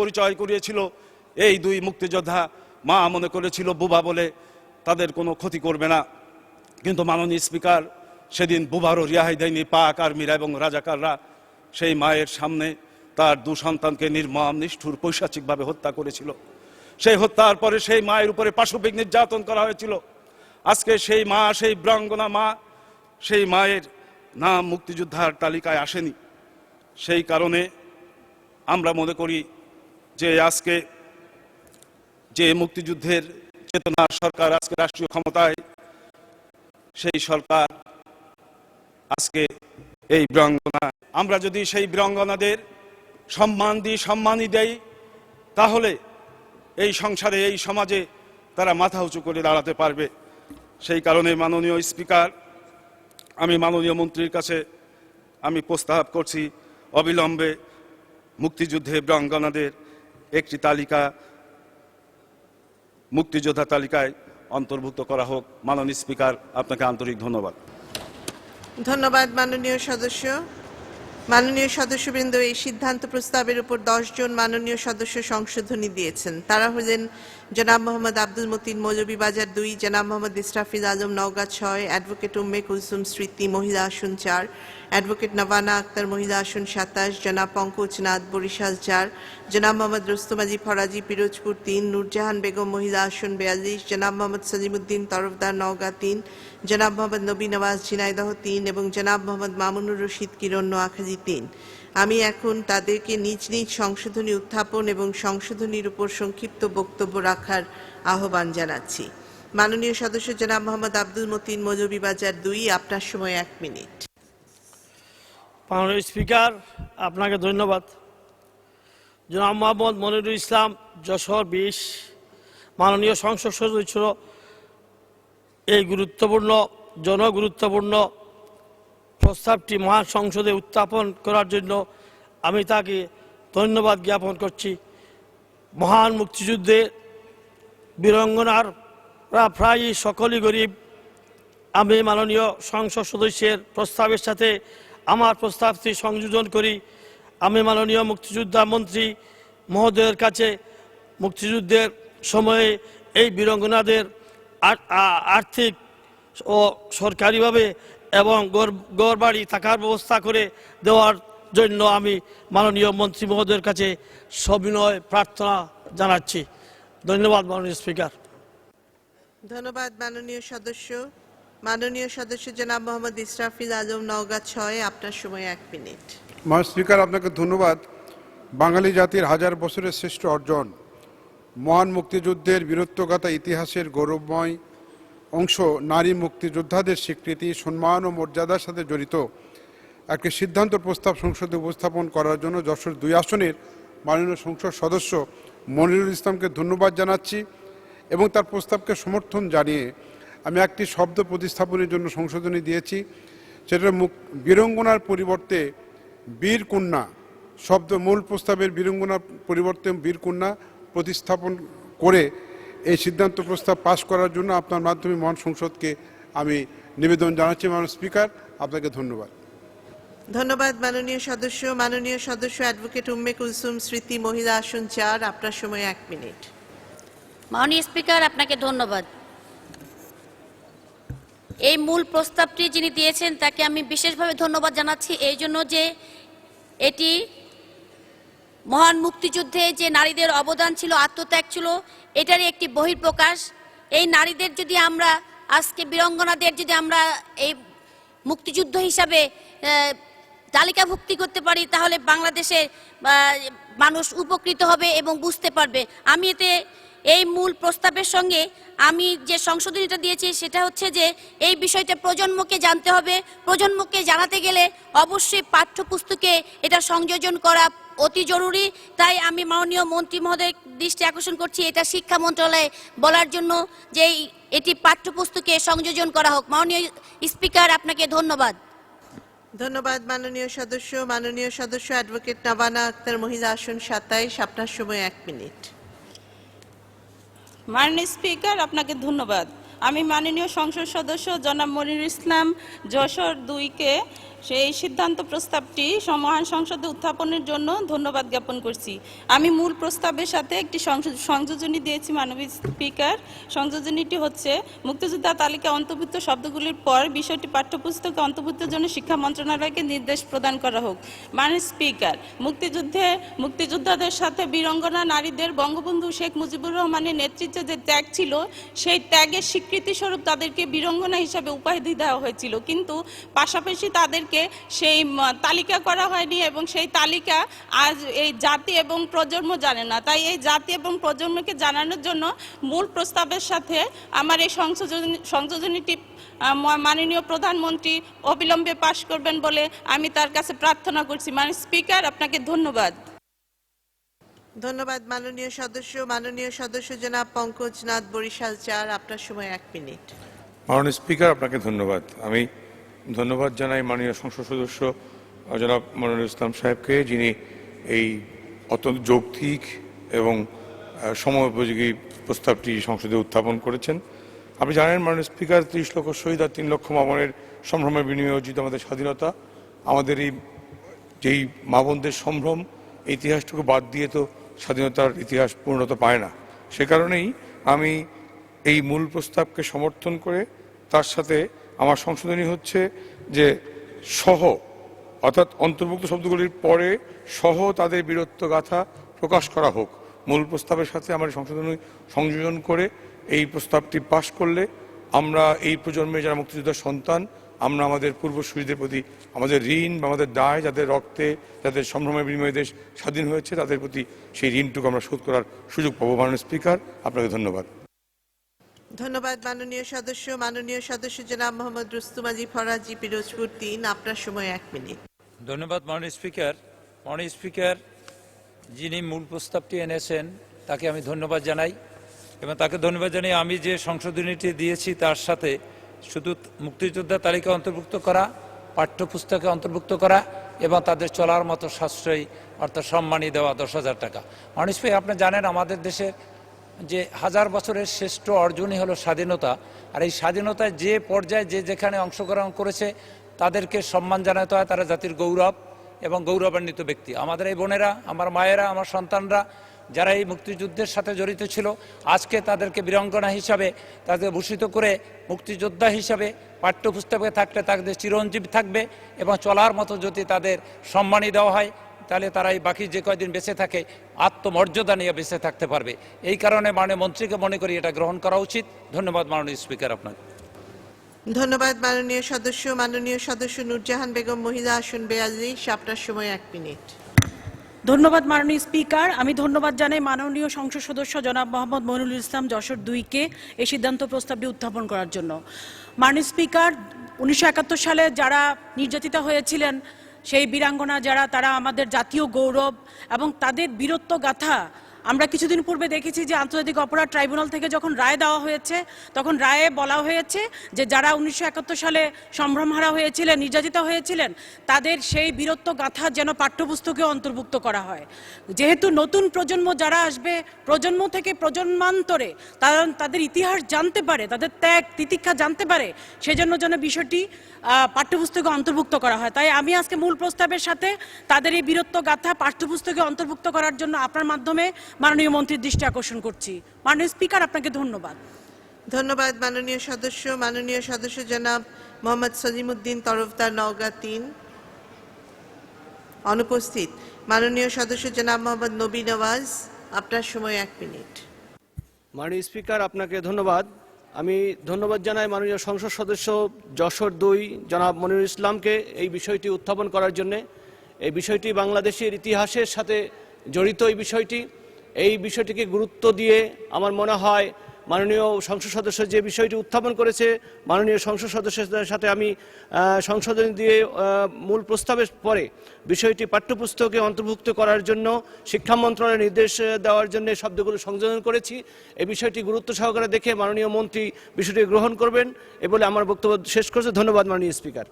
পরিচয় করিয়েছিল। এই দুই মুক্তিযোদ্ধা মা মনে করেছিল, বুবা বলে তাদের কোনো ক্ষতি করবে না। কিন্তু মাননীয় স্পিকার সেদিন বুবারও রিহাই দেয়নি পাক আর্মিরা এবং রাজাকাররা। সেই মায়ের সামনে তার দু সন্তানকে নির্মম, নিষ্ঠুর, পৈশাচিকভাবে হত্যা করেছিল। সেই হত্যার পরে সেই মায়ের উপরে পাশবিক নির্যাতন করা হয়েছিল। আজকে সেই মা, সেই ব্রাঙ্গনা মা, সেই মায়ের নাম মুক্তিযোদ্ধার তালিকায় আসেনি। সেই কারণে আমরা মনে করি যে আজকে যে মুক্তিযুদ্ধের চেতনা সরকার আজকে রাষ্ট্রীয় ক্ষমতায়, সেই সরকার আজকে এই বীরাঙ্গনা। আমরা যদি সেই বীরাঙ্গনাদের সম্মান দিই, সম্মানই দেই, তাহলে এই সংসারে, এই সমাজে তারা মাথা উঁচু করে দাঁড়াতে পারবে। সেই কারণে মাননীয় স্পিকার, আমি মাননীয় মন্ত্রীর কাছে আমি প্রস্তাব করছি, অবিলম্বে মুক্তিযুদ্ধে বীরাঙ্গনাদের একটি তালিকা মুক্তিযোদ্ধা তালিকায় অন্তর্ভুক্ত করা হোক। মাননীয় স্পিকার, আপনাকে আন্তরিক ধন্যবাদ। ধন্যবাদ মাননীয় সদস্য। মাননীয় সদস্যবৃন্দ, এই সিদ্ধান্ত প্রস্তাবের উপর জন মাননীয় সদস্য সংশোধনী দিয়েছেন। তারা হলেন জনাব মোহাম্মদ আব্দুল মতিন মৌলভীবাজার দুই, জনাব মোহাম্মদ ইসরাফিল আলম নওগাঁ ছয়, অ্যাডভোকেট উম্মে কুলসুম স্মৃতি মহিলা আসন চার, অ্যাডভোকেট নবানা আক্তার মহিলা আসন সাতাশ, জনাব পঙ্কজ নাথ বরিশাল চার, জনাব মোহাম্মদ রুস্তমাজি ফরাজি পিরোজপুর তিন, নূরজাহান বেগম মহিলা আসন বিয়াল্লিশ, জনাব মোহাম্মদ সলিমুদ্দিন তরফদার নওগাঁ তিন, জনাব মোহাম্মদ নবী নওয়াজ ঝিনাইদহ তিন এবং জনাব মোহাম্মদ মামুনুর রশিদ কিরণ নোয়াখালী তিন। আমি এখন তাদেরকে নিজ নিজ সংশোধনী উত্থাপন এবং সংশোধনীর উপর সংক্ষিপ্ত বক্তব্য রাখার আহ্বান জানাচ্ছি। মাননীয় সদস্য জনাব মোহাম্মদ আব্দুল মতিন বাজার দুই, আপনার সময় এক মিনিট। মাননীয় স্পিকার, আপনাকে ধন্যবাদ। জনাব মোহাম্মদ মনিরুল ইসলাম, যশোর বিশ, মাননীয় সংসদ সদস্য এই গুরুত্বপূর্ণ, জনগুরুত্বপূর্ণ প্রস্তাবটি মহান সংসদে উত্থাপন করার জন্য আমি তাকে ধন্যবাদ জ্ঞাপন করছি। মহান মুক্তিযুদ্ধে বীরঙ্গনাররা প্রায়ই সকলই গরিব। আমি মাননীয় সংসদ সদস্যের প্রস্তাবের সাথে আমার প্রস্তাবটি সংযোজন করি। আমি মাননীয় মুক্তিযোদ্ধা মন্ত্রী মহোদয়ের কাছে মুক্তিযুদ্ধের সময়ে এই বীরঙ্গনাদের আর্থিক ও সরকারিভাবে এবং গড় বাড়ি থাকার ব্যবস্থা করে দেওয়ার জন্য আমি মাননীয় মন্ত্রী মহোদয়ের কাছে সবিনয় প্রার্থনা জানাচ্ছি। ধন্যবাদ মাননীয় স্পিকার। ধন্যবাদ মাননীয় সদস্য। মাননীয় সদস্য জনাব মোহাম্মদ ইসরাফিল আলম নওগাঁ ছয় আপনার সময় এক মিনিট। মহান স্পিকার আপনাকে ধন্যবাদ। বাঙালি জাতির হাজার বছরের শ্রেষ্ঠ অর্জন মহান মুক্তিযুদ্ধের বীরত্বগাথা ইতিহাসের গৌরবময় অংশ নারী মুক্তিযোদ্ধাদের স্বীকৃতি, সম্মান ও মর্যাদার সাথে জড়িত। একটি সিদ্ধান্ত প্রস্তাব সংসদে উপস্থাপন করার জন্য যশোর দুই আসনের মাননীয় সংসদ সদস্য মনিরুল ইসলামকে ধন্যবাদ জানাচ্ছি এবং তার প্রস্তাবকে সমর্থন জানিয়ে আমি একটি শব্দ প্রতিস্থাপনের জন্য সংশোধনী দিয়েছি। সেটা মুখ, বীরঙ্গনার পরিবর্তে বীর কন্যা শব্দ মূল প্রস্তাবের বীরঙ্গনার পরিবর্তে বীর কন্যা প্রতিস্থাপন করে এই সিদ্ধান্ত প্রস্তাব পাশ করার জন্য আপনার মাধ্যমে মহান সংসদকে আমি নিবেদন জানাচ্ছি মাননীয় স্পিকার। আপনাকে ধন্যবাদ। ধন্যবাদ মাননীয় সদস্য। মাননীয় সদস্য অ্যাডভোকেট উম্মে কুলসুম স্মৃতি মহিলা আসন চার আপনার সময় এক মিনিট। মাননীয় স্পিকার আপনাকে ধন্যবাদ। এই মূল প্রস্তাবটি যিনি দিয়েছেন তাকে আমি বিশেষভাবে ধন্যবাদ জানাচ্ছি। এই জন্য যে এটি মহান মুক্তিযুদ্ধে যে নারীদের অবদান ছিল আত্মত্যাগ ছিল এটারই একটি বহিঃপ্রকাশ। এই নারীদের যদি আমরা আজকে বীরঙ্গনাদের যদি আমরা এই মুক্তিযুদ্ধ হিসাবে তালিকাভুক্তি করতে পারি, তাহলে বাংলাদেশের মানুষ উপকৃত হবে এবং বুঝতে পারবে। আমি এতে এই মূল প্রস্তাবের সঙ্গে আমি যে সংশোধনীটা দিয়েছি, সেটা হচ্ছে যে এই বিষয়টা প্রজন্মকে জানতে হবে। প্রজন্মকে জানাতে গেলে অবশ্যই পাঠ্যপুস্তকে এটা সংযোজন করা অতি জরুরি। তাই আমি মাননীয় মন্ত্রী মহোদয় দৃষ্টি আকর্ষণ করছি এটা শিক্ষা মন্ত্রণালয়ে বলার জন্য যে এটি পাঠ্যপুস্তকে সংযোজন করা হোক। মাননীয় স্পিকার আপনাকে ধন্যবাদ। ধন্যবাদ মাননীয় সদস্য। মাননীয় সদস্য অ্যাডভোকেট নবানা আক্তার মহিলা আসন সাতাইশ আপনার সময় এক মিনিট। মাননীয় স্পিকার আপনাকে ধন্যবাদ। আমি মাননীয় সংসদ সদস্য জনাব মনির ইসলাম যশোর দুইকে সেই সিদ্ধান্ত প্রস্তাবটি মহান সংসদে উত্থাপনের জন্য ধন্যবাদ জ্ঞাপন করছি। আমি মূল প্রস্তাবের সাথে একটি সংযোজনী দিয়েছি, মানবিক স্পিকার। সংযোজনীটি হচ্ছে, মুক্তিযোদ্ধা তালিকা অন্তর্ভুক্ত শব্দগুলির পর বিষয়টি পাঠ্যপুস্তকে অন্তর্ভুক্তের জন্য শিক্ষা মন্ত্রণালয়কে নির্দেশ প্রদান করা হোক। মাননীয় স্পিকার, মুক্তিযুদ্ধে, মুক্তিযোদ্ধাদের সাথে বীরঙ্গনা নারীদের বঙ্গবন্ধু শেখ মুজিবুর রহমানের নেতৃত্বে যে ত্যাগ ছিল, সেই ত্যাগের স্বীকৃতিস্বরূপ তাদেরকে বীরঙ্গনা হিসাবে উপাধি দেওয়া হয়েছিল। কিন্তু পাশাপাশি তাদেরকে সেই তালিকা করা হয়নি এবং সেই তালিকা আজ এই জাতি এবং প্রজন্ম জানে না। তাই এই জাতি এবং প্রজন্মকে জানানোর জন্য মূল প্রস্তাবের সাথে আমার এই সংশোধনী সংযোজনীটি মাননীয় প্রধানমন্ত্রী অবিলম্বে পাশ করবেন বলে আমি তার কাছে প্রার্থনা করছি। মানে স্পিকার আপনাকে ধন্যবাদ। ধন্যবাদ মাননীয় সদস্য। মাননীয় সদস্য জনাব পঙ্কজনাথ বরিশাল চার আপনার সময় এক মিনিট। মাননীয় স্পিকার আপনাকে ধন্যবাদ। আমি ধন্যবাদ জানাই মাননীয় সংসদ সদস্য, জনাব মনিরুল ইসলাম সাহেবকে, যিনি এই অত্যন্ত যৌক্তিক এবং সময়োপযোগী প্রস্তাবটি সংসদে উত্থাপন করেছেন। আপনি জানেন মাননীয় স্পিকার, ত্রিশ লক্ষ শহীদ আর তিন লক্ষ মামনের সম্ভ্রমের বিনিময়ে অর্জিত আমাদের স্বাধীনতা। আমাদের এই, যেই মা বোনদের সম্ভ্রম ইতিহাসটুকু বাদ দিয়ে তো স্বাধীনতার ইতিহাস পূর্ণতা পায় না। সে কারণেই আমি এই মূল প্রস্তাবকে সমর্থন করে, তার সাথে আমার সংশোধনী হচ্ছে যে সহ, অর্থাৎ অন্তর্ভুক্ত শব্দগুলির পরে সহ তাদের বীরত্ব গাথা প্রকাশ করা হোক। মূল প্রস্তাবের সাথে আমার সংশোধনী সংযোজন করে এই প্রস্তাবটি পাশ করলে আমরা এই প্রজন্মে যারা মুক্তিযোদ্ধার সন্তান, আমরা আমাদের পূর্বসূরীদের প্রতি আমাদের ঋণ বা আমাদের দায়, যাদের রক্তে, যাদের সম্ভ্রমের বিনিময়ে দেশ স্বাধীন হয়েছে, তাদের প্রতি সেই ঋণটুকু আমরা শোধ করার সুযোগ পাবো। মাননীয় স্পিকার, আপনাকে ধন্যবাদ। ধন্যবাদ, মাননীয় সদস্য। মাননীয় সদস্য জনাব মোহাম্মদ রুস্তুমাজি ফরাজি, পিরোজপুর তিন। আপনার সময় এক মিনিট। ধন্যবাদ, মাননীয় স্পিকার। মাননীয় স্পিকার, যিনি মূল প্রস্তাবটি এনেছেন, তাকে আমি ধন্যবাদ জানাই এবং তাকে ধন্যবাদ জানাই আমি যে সংশোধনীটি দিয়েছি, তার সাথে শুধু মুক্তিযোদ্ধা তালিকা অন্তর্ভুক্ত করা, পাঠ্যপুস্তকে অন্তর্ভুক্ত করা এবং তাদের চলার মতো সাশ্রয়ী, অর্থাৎ সম্মানী দেওয়া দশ হাজার টাকা। মাননীয় স্পিকার, আপনি জানেন আমাদের দেশে যে হাজার বছরের শ্রেষ্ঠ অর্জনই হলো স্বাধীনতা। আর এই স্বাধীনতায় যে পর্যায়ে যে যেখানে অংশগ্রহণ করেছে, তাদেরকে সম্মান জানাতে হয় তারা জাতির গৌরব এবং গৌরবান্বিত ব্যক্তি। আমাদের এই বোনেরা, আমার মায়েরা, আমার সন্তানরা, যারা এই মুক্তিযুদ্ধের সাথে জড়িত ছিল, আজকে তাদেরকে বীরাঙ্গনা হিসাবে, তাদের ভূষিত করে মুক্তিযোদ্ধা হিসাবে, পাঠ্যপুস্তকে থাকলে তাদের চিরঞ্জীব থাকবে এবং চলার মতো যদি তাদের সম্মানই দেওয়া হয় তাহলে তারা এই বাকি যে কয়দিন বেঁচে থাকে আত্মমর্যাদা নিয়ে বেঁচে থাকতে পারবে। এই কারণে মাননীয় মন্ত্রীকে মনে করি এটা গ্রহণ করা উচিত। ধন্যবাদ মাননীয় স্পিকার আপনাকে। ধন্যবাদ মাননীয় সদস্য। মাননীয় সদস্য নূরজাহান বেগম মহিলা আসন বেয়াল্লিশ আপনার সময় এক মিনিট। ধন্যবাদ মাননীয় স্পিকার। আমি ধন্যবাদ জানাই মাননীয় সংসদ সদস্য জনাব মোহাম্মদ মইনুল ইসলাম যশোর দুইকে এই সিদ্ধান্ত প্রস্তাবটি উত্থাপন করার জন্য। মাননীয় স্পিকার উনিশশো একাত্তর সালে যারা নির্যাতিতা হয়েছিলেন সেই বীরাঙ্গনা যারা তারা আমাদের জাতীয় গৌরব এবং তাদের বীরত্ব গাথা আমরা কিছুদিন পূর্বে দেখেছি যে আন্তর্জাতিক অপরাধ ট্রাইব্যুনাল থেকে যখন রায় দেওয়া হয়েছে, তখন রায়ে বলা হয়েছে যে যারা উনিশশো একাত্তর সালে সম্ভ্রমহারা হয়েছিলেন, নির্যাতিত হয়েছিলেন, তাদের সেই বীরত্ব গাথা যেন পাঠ্যপুস্তকে অন্তর্ভুক্ত করা হয়। যেহেতু নতুন প্রজন্ম যারা আসবে, প্রজন্ম থেকে প্রজন্মান্তরে তারা তাদের ইতিহাস জানতে পারে, তাদের ত্যাগ, তিতিক্ষা জানতে পারে, সেজন্য যেন বিষয়টি পাঠ্যপুস্তকে অন্তর্ভুক্ত করা হয়। তাই আমি আজকে মূল প্রস্তাবের সাথে তাদের এই বীরত্ব গাথা পাঠ্যপুস্তকে অন্তর্ভুক্ত করার জন্য আপনার মাধ্যমে মাননীয় মন্ত্রীর দৃষ্টি আকর্ষণ করছি। মাননীয় স্পিকার আপনাকে ধন্যবাদ। ধন্যবাদ মাননীয় সদস্য। মাননীয় সদস্য জনাব মোহাম্মদ সজিমুদ্দিন তরফদার নওগাঁ তিন। অনুপস্থিত। মাননীয় সদস্য জনাব মোহাম্মদ নবী নওয়াজ আপনার সময় এক মিনিট। মাননীয় স্পিকার আপনাকে ধন্যবাদ। আমি ধন্যবাদ জানাই মাননীয় সংসদ সদস্য যশোর দুই জনাব মনিরুল ইসলামকে এই বিষয়টি উত্থাপন করার জন্যে। এই বিষয়টি বাংলাদেশের ইতিহাসের সাথে জড়িত এই বিষয়টি। এই বিষয়টিকে গুরুত্ব দিয়ে আমার মনে হয় মাননীয় সংসদ সদস্য যে বিষয়টি উত্থাপন করেছে, মাননীয় সংসদ সদস্যদের সাথে আমি সংশোধন দিয়ে মূল প্রস্তাবের পরে বিষয়টি পাঠ্যপুস্তকে অন্তর্ভুক্ত করার জন্য, শিক্ষা মন্ত্রণালয়ের নির্দেশ দেওয়ার জন্য শব্দগুলো সংযোজন করেছি। এই বিষয়টি গুরুত্ব সহকারে দেখে মাননীয় মন্ত্রী বিষয়টি গ্রহণ করবেন। এ বলে আমার বক্তব্য শেষ করছে। ধন্যবাদ মাননীয় স্পিকার।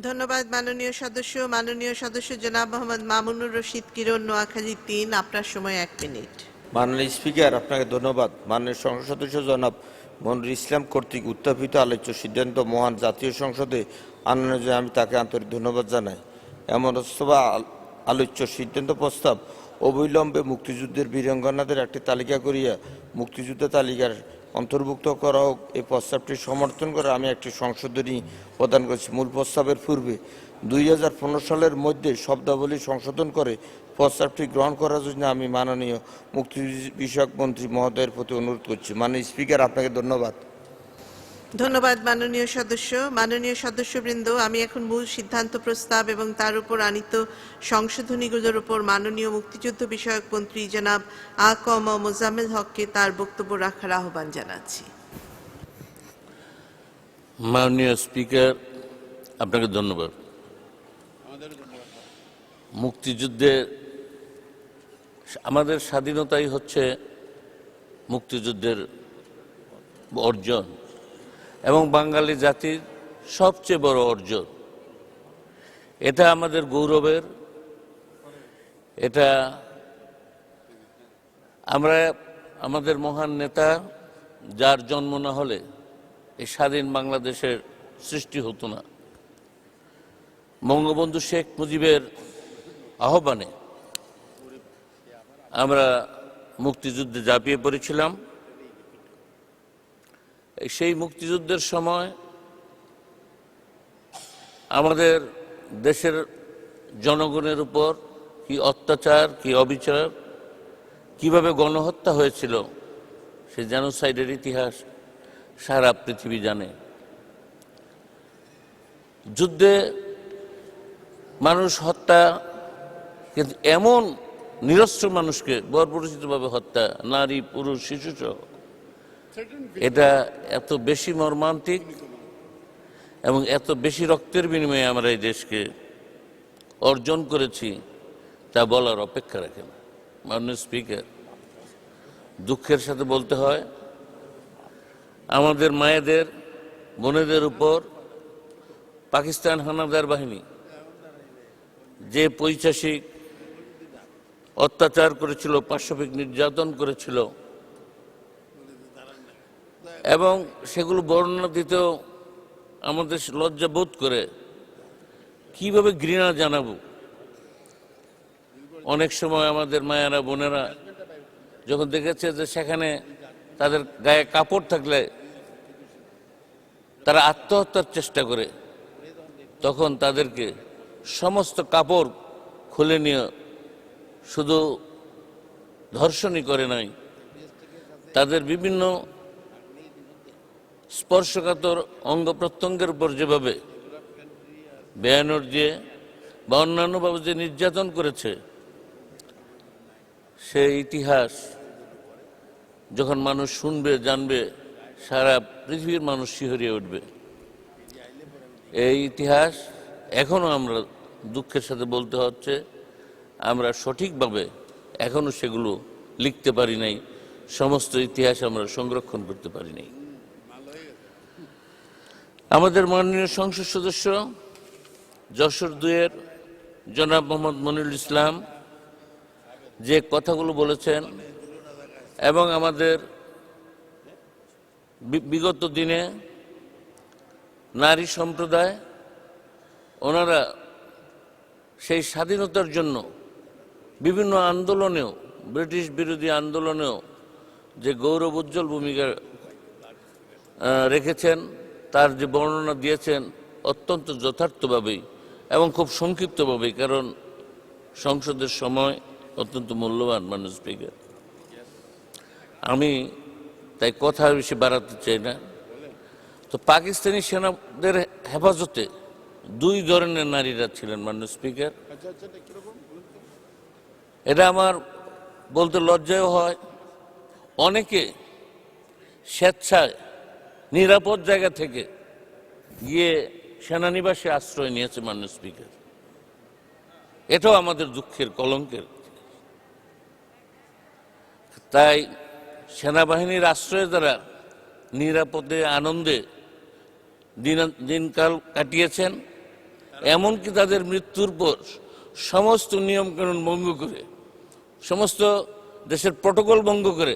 ধন্যবাদ, মাননীয় সদস্য। মাননীয় সদস্য জনাব মোহাম্মদ মামুনুর রশিদ কিরণ, নোয়াখালী তিন। আপনার সময় এক মিনিট। মাননীয় স্পিকার, আপনাকে ধন্যবাদ। মাননীয় সংসদ সদস্য জনাব মনির ইসলাম কর্তৃক উত্থাপিত আলোচ্য সিদ্ধান্ত মহান জাতীয় সংসদে আনয়নের জন্য আমি তাকে আন্তরিক ধন্যবাদ জানাই। এমন আল- আলোচ্য সিদ্ধান্ত প্রস্তাব অবিলম্বে মুক্তিযুদ্ধের বীরাঙ্গনাদের একটি তালিকা করিয়া মুক্তিযুদ্ধ তালিকার অন্তর্ভুক্ত করা হোক এই প্রস্তাবটি সমর্থন করে আমি একটি সংশোধনী প্রদান করেছি। মূল প্রস্তাবের পূর্বে দুই হাজার পনেরো সালের মধ্যে শব্দাবলী সংশোধন করে প্রস্তাবটি গ্রহণ করার জন্য আমি মাননীয় মুক্তি বিষয়ক মন্ত্রী মহোদয়ের প্রতি অনুরোধ করছি। মাননীয় স্পিকার, আপনাকে ধন্যবাদ। ধন্যবাদ, মাননীয় সদস্য। মাননীয় সদস্যবৃন্দ, আমি এখন মূল সিদ্ধান্ত প্রস্তাব এবং তার উপর আনিত সংশোধনীগুলোর উপর মাননীয় মুক্তিযুদ্ধ বিষয়ক মন্ত্রী জনাব আ ক ম মোজাম্মেল হককে তার বক্তব্য রাখার আহ্বান জানাচ্ছি। মাননীয় স্পিকার, আপনাকে ধন্যবাদ। মুক্তিযুদ্ধে আমাদের স্বাধীনতাই হচ্ছে মুক্তিযুদ্ধের অর্জন। এবং বাঙালি জাতির সবচেয়ে বড় অর্জন। এটা আমাদের গৌরবের, এটা আমরা, আমাদের মহান নেতা, যার জন্ম না হলে এই স্বাধীন বাংলাদেশের সৃষ্টি হতো না। বঙ্গবন্ধু শেখ মুজিবের আহ্বানে আমরা মুক্তিযুদ্ধে ঝাঁপিয়ে পড়েছিলাম। সেই মুক্তিযুদ্ধের সময় আমাদের দেশের জনগণের উপর কি অত্যাচার, কি অবিচার, কীভাবে গণহত্যা হয়েছিল, সে জেনোসাইডের ইতিহাস সারা পৃথিবী জানে। যুদ্ধে মানুষ হত্যা, কিন্তু এমন নিরস্ত্র মানুষকে বর্বরচিতভাবে হত্যা, নারী, পুরুষ শিশু সহ এটা এত বেশি মর্মান্তিক এবং এত বেশি রক্তের বিনিময়ে আমরা এই দেশকে অর্জন করেছি, তা বলার অপেক্ষা রাখে না মাননীয় স্পিকার, দুঃখের সাথে বলতে হয়, আমাদের মায়েদের, বোনেদের উপর পাকিস্তান হানাদার বাহিনী যে পৈশাসিক অত্যাচার করেছিল পাশবিক নির্যাতন করেছিল এবং সেগুলো বর্ণনা দিতেও আমাদের লজ্জা বোধ করে। কীভাবে ঘৃণা জানাব? অনেক সময় আমাদের মায়েরা, বোনেরা যখন দেখেছে যে সেখানে তাদের গায়ে কাপড় থাকলে তারা আত্মহত্যার চেষ্টা করে, তখন তাদেরকে সমস্ত কাপড় খুলে নিয়ে শুধু ধর্ষণই করে নাই, তাদের বিভিন্ন স্পর্শকাতর অঙ্গ প্রত্যঙ্গের উপর যেভাবে বেয়ানোর দিয়ে বা অন্যান্যভাবে যে নির্যাতন করেছে, সেই ইতিহাস যখন মানুষ শুনবে, জানবে, সারা পৃথিবীর মানুষ শিহরিয়ে উঠবে। এই ইতিহাস এখনও আমরা দুঃখের সাথে বলতে হচ্ছে, আমরা সঠিকভাবে এখনও সেগুলো লিখতে পারি নাই, সমস্ত ইতিহাস আমরা সংরক্ষণ করতে পারি নাই। আমাদের মাননীয় সংসদ সদস্য, যশোর দুয়ের জনাব মোহাম্মদ মনিরুল ইসলাম, যে কথাগুলো বলেছেন এবং আমাদের বিগত দিনে নারী সম্প্রদায়, ওনারা সেই স্বাধীনতার জন্য বিভিন্ন আন্দোলনেও, ব্রিটিশ বিরোধী আন্দোলনেও যে গৌরব উজ্জ্বল ভূমিকা রেখেছেন তার যে বর্ণনা দিয়েছেন অত্যন্ত যথার্থভাবেই এবং খুব সংক্ষিপ্তভাবেই, কারণ সংসদের সময় অত্যন্ত মূল্যবান মানুষ স্পিকার। আমি তাই কথা বেশি বাড়াতে চাই না। তো পাকিস্তানি সেনাদের হেফাজতে দুই ধরনের নারীরা ছিলেন মাননীয় স্পিকার। এটা আমার বলতে লজ্জাও হয়। অনেকে স্বেচ্ছায় নিরাপদ জায়গা থেকে গিয়ে সেনানিবাসে আশ্রয় নিয়েছে মাননীয় স্পিকার। এটাও আমাদের দুঃখের কলঙ্কের। তাই সেনাবাহিনীর আশ্রয় দ্বারা নিরাপদে, আনন্দে দিন, দিনকাল কাটিয়েছেন, এমনকি তাদের মৃত্যুর পর সমস্ত নিয়মকানুন ভঙ্গ করে, সমস্ত দেশের প্রটোকল ভঙ্গ করে